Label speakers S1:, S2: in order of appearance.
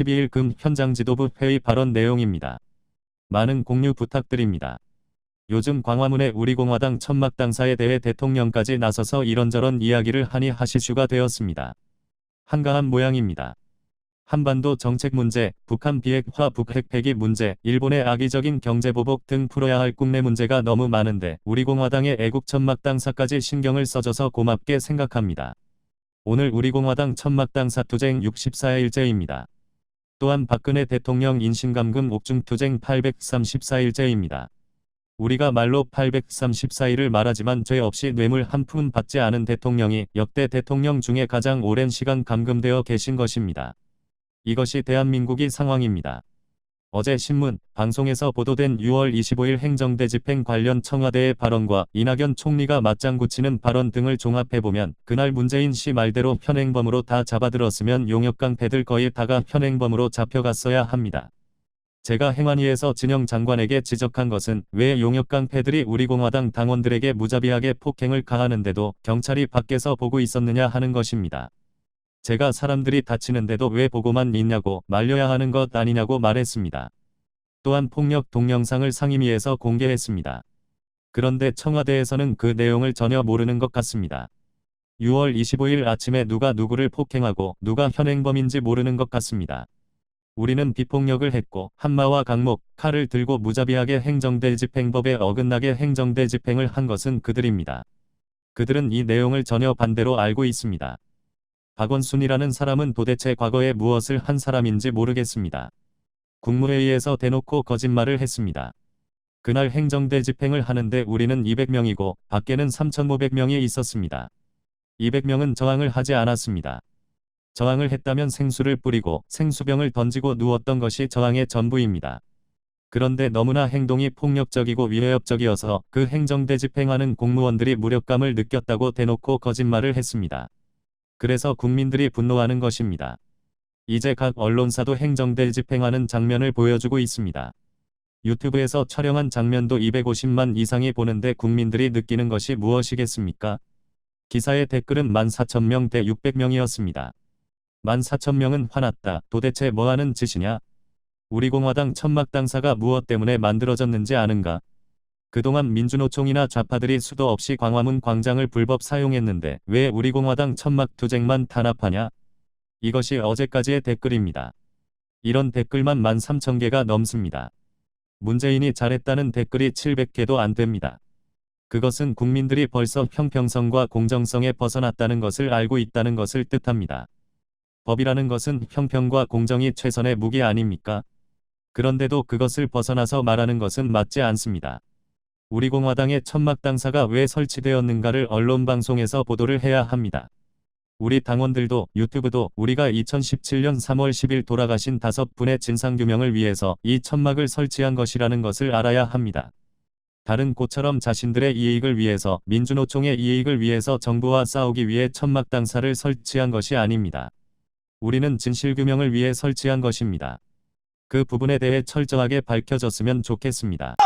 S1: 12일 금 현장 지도부 회의 발언 내용입니다. 많은 공유 부탁드립니다. 요즘 광화문의 우리 공화당 천막 당사에 대해 대통령까지 나서서 이런저런 이야기를 하니 하시슈가 되었습니다. 한가한 모양입니다. 한반도 정책 문제, 북한 비핵화 북핵 폐기 문제, 일본의 악의적인 경제보복 등 풀어야 할 국내 문제가 너무 많은데 우리 공화당의 애국 천막당사까지 신경을 써줘서 고맙게 생각합니다. 오늘 우리 공화당 천막당사 투쟁 64일째입니다. 또한 박근혜 대통령 인신감금 옥중 투쟁 834일째입니다. 우리가 말로 834일을 말하지만 죄 없이 뇌물 한 푼 받지 않은 대통령이 역대 대통령 중에 가장 오랜 시간 감금되어 계신 것입니다. 이것이 대한민국이 상황입니다. 어제 신문, 방송에서 보도된 6월 25일 행정대 집행 관련 청와대의 발언과 이낙연 총리가 맞장구 치는 발언 등을 종합해보면 그날 문재인 씨 말대로 현행범으로 다 잡아들었으면 용역깡패들 거의 다가 현행범으로 잡혀갔어야 합니다. 제가 행안위에서 진영 장관에게 지적한 것은 왜 용역깡패들이 우리 공화당 당원들에게 무자비하게 폭행을 가하는데도 경찰이 밖에서 보고 있었느냐 하는 것입니다. 제가 사람들이 다치는데도 왜 보고만 있냐고 말려야 하는 것 아니냐고 말했습니다. 또한 폭력 동영상을 상임위에서 공개했습니다. 그런데 청와대에서는 그 내용을 전혀 모르는 것 같습니다. 6월 25일 아침에 누가 누구를 폭행하고 누가 현행범인지 모르는 것 같습니다. 우리는 비폭력을 했고 한마와 강목, 칼을 들고 무자비하게 행정대 집행법에 어긋나게 행정대 집행을 한 것은 그들입니다. 그들은 이 내용을 전혀 반대로 알고 있습니다. 박원순이라는 사람은 도대체 과거에 무엇을 한 사람인지 모르겠습니다. 국무회의에서 대놓고 거짓말을 했습니다. 그날 행정대 집행을 하는데 우리는 200명이고 밖에는 3,500명이 있었습니다. 200명은 저항을 하지 않았습니다. 저항을 했다면 생수를 뿌리고 생수병을 던지고 누웠던 것이 저항의 전부입니다. 그런데 너무나 행동이 폭력적이고 위협적이어서 그 행정대 집행하는 공무원들이 무력감을 느꼈다고 대놓고 거짓말을 했습니다. 그래서 국민들이 분노하는 것입니다. 이제 각 언론사도 행정대 집행하는 장면을 보여주고 있습니다. 유튜브에서 촬영한 장면도 250만 이상이 보는데 국민들이 느끼는 것이 무엇이겠습니까? 기사의 댓글은 14,000명 대 600명이었습니다. 14,000명은 화났다. 도대체 뭐하는 짓이냐? 우리 공화당 천막 당사가 무엇 때문에 만들어졌는지 아는가? 그동안 민주노총이나 좌파들이 수도 없이 광화문 광장을 불법 사용했는데 왜 우리 공화당 천막 투쟁만 탄압하냐? 이것이 어제까지의 댓글입니다. 이런 댓글만 13,000개가 넘습니다. 문재인이 잘했다는 댓글이 700개도 안 됩니다. 그것은 국민들이 벌써 형평성과 공정성에 벗어났다는 것을 알고 있다는 것을 뜻합니다. 법이라는 것은 형평과 공정이 최선의 무기 아닙니까? 그런데도 그것을 벗어나서 말하는 것은 맞지 않습니다. 우리 공화당의 천막 당사가 왜 설치되었는가를 언론 방송에서 보도를 해야 합니다. 우리 당원들도 유튜브도 우리가 2017년 3월 10일 돌아가신 다섯 분의 진상규명을 위해서 이 천막을 설치한 것이라는 것을 알아야 합니다. 다른 곳처럼 자신들의 이익을 위해서 민주노총의 이익을 위해서 정부와 싸우기 위해 천막 당사를 설치한 것이 아닙니다. 우리는 진실규명을 위해 설치한 것입니다. 그 부분에 대해 철저하게 밝혀졌으면 좋겠습니다.